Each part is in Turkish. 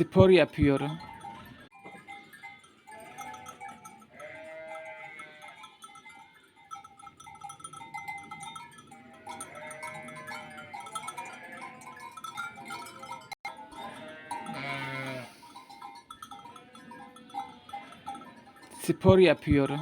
Spor yapıyorum. Spor yapıyorum.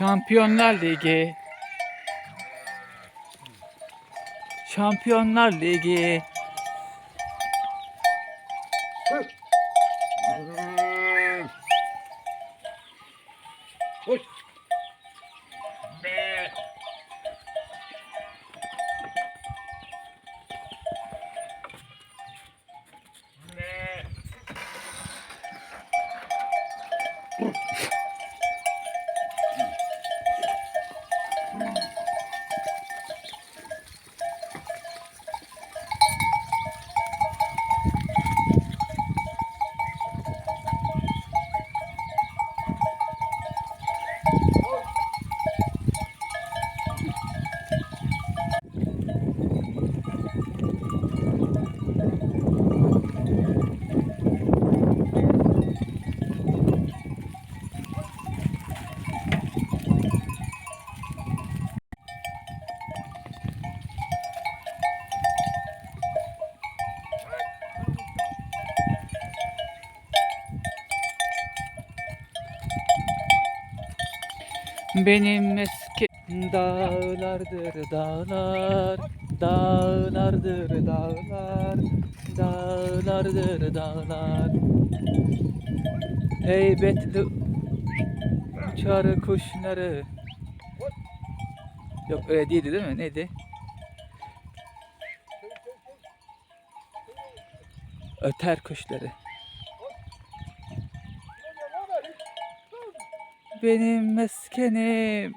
Şampiyonlar Ligi. Şampiyonlar Ligi. Benim eski dağlardır dağlar Dağlardır dağlar Dağlardır dağlar Heybetli uçar kuşları Yok öyle değildi değil mi? Neydi? Öter kuşları. Benim meskenim.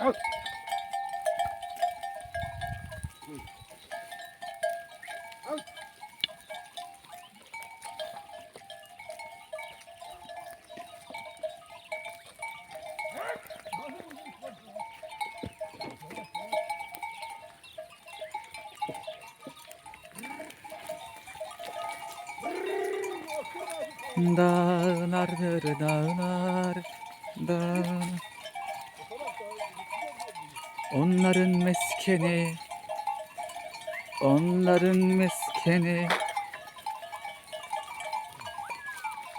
Al. Dağlardır dağlar. Dağlar. Onların meskeni. Onların meskeni.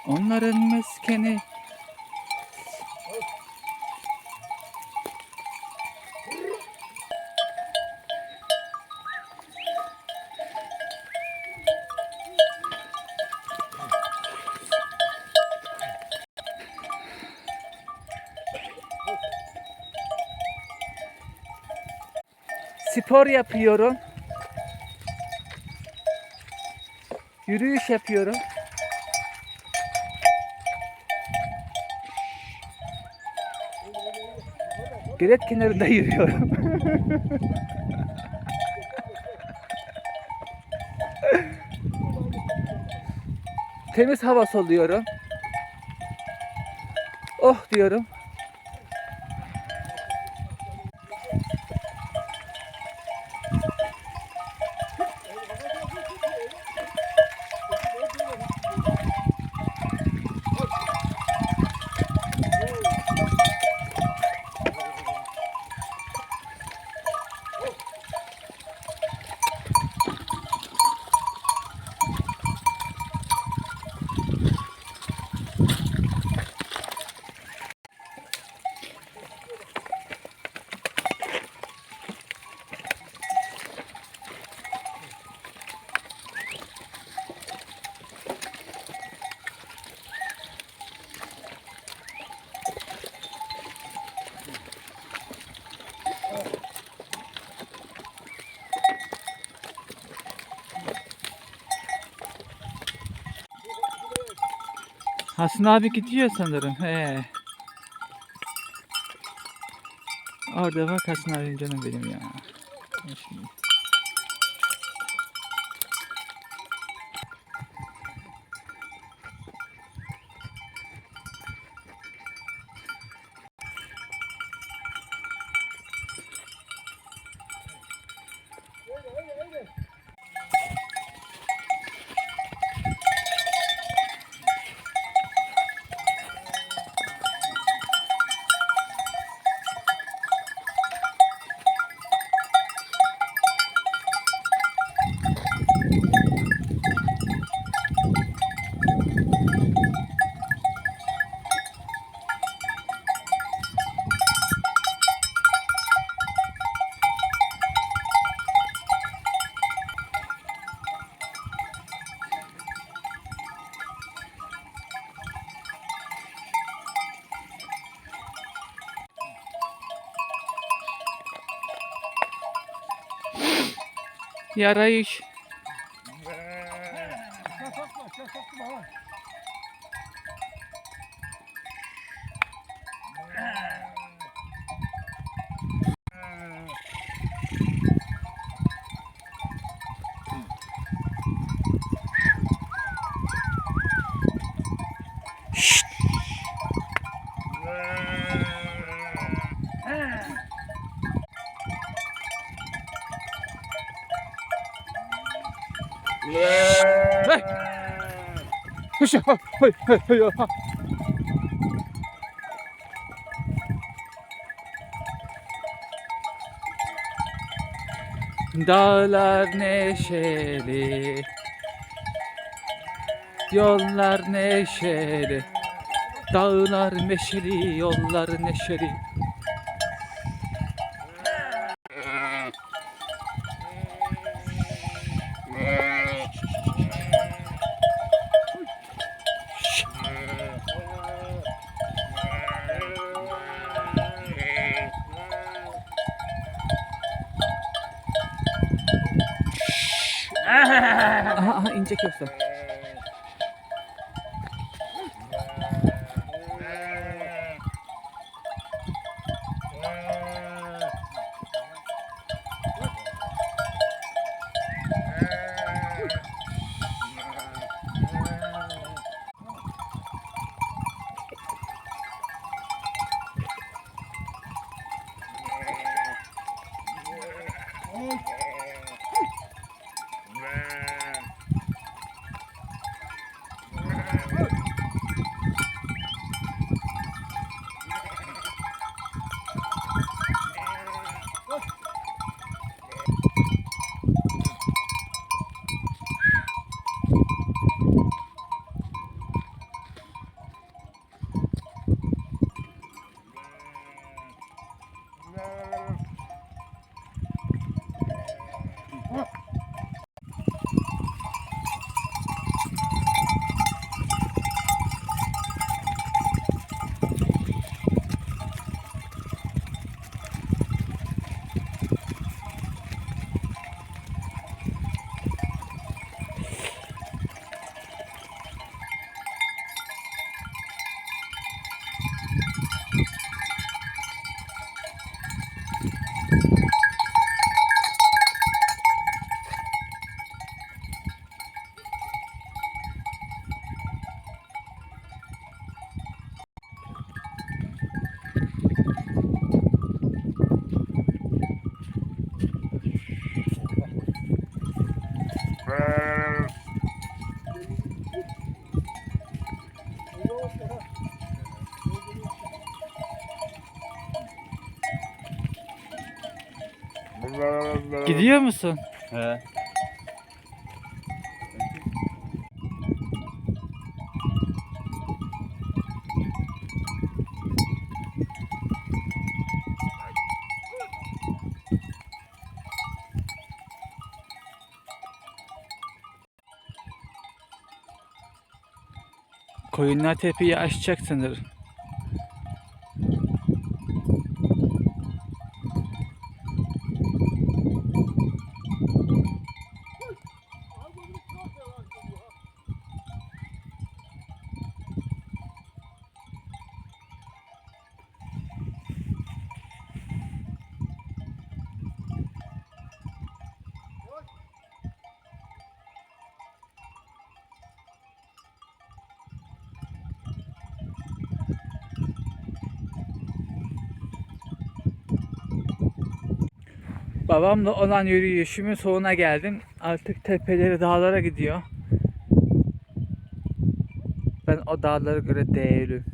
Onların meskeni. Spor yapıyorum. Yürüyüş yapıyorum. Gölet kenarında yürüyorum. Temiz hava soluyorum. Oh diyorum. Hasan abi gidiyor sanırım. He. Orada bak Hasan abim canım benim ya. Şimdi. Yarayış. Ha. Dağlar neşeli. Yollar neşeli. Dağlar meşeli Yollar neşeli Aha, aha ince köfte Gidiyor musun? He. Koyunlar tepeyi aşacak sanırım. Babamla olan yürüyüşümün sonuna geldim. Artık tepeleri dağlara gidiyor. Ben o dağlara göre değilim.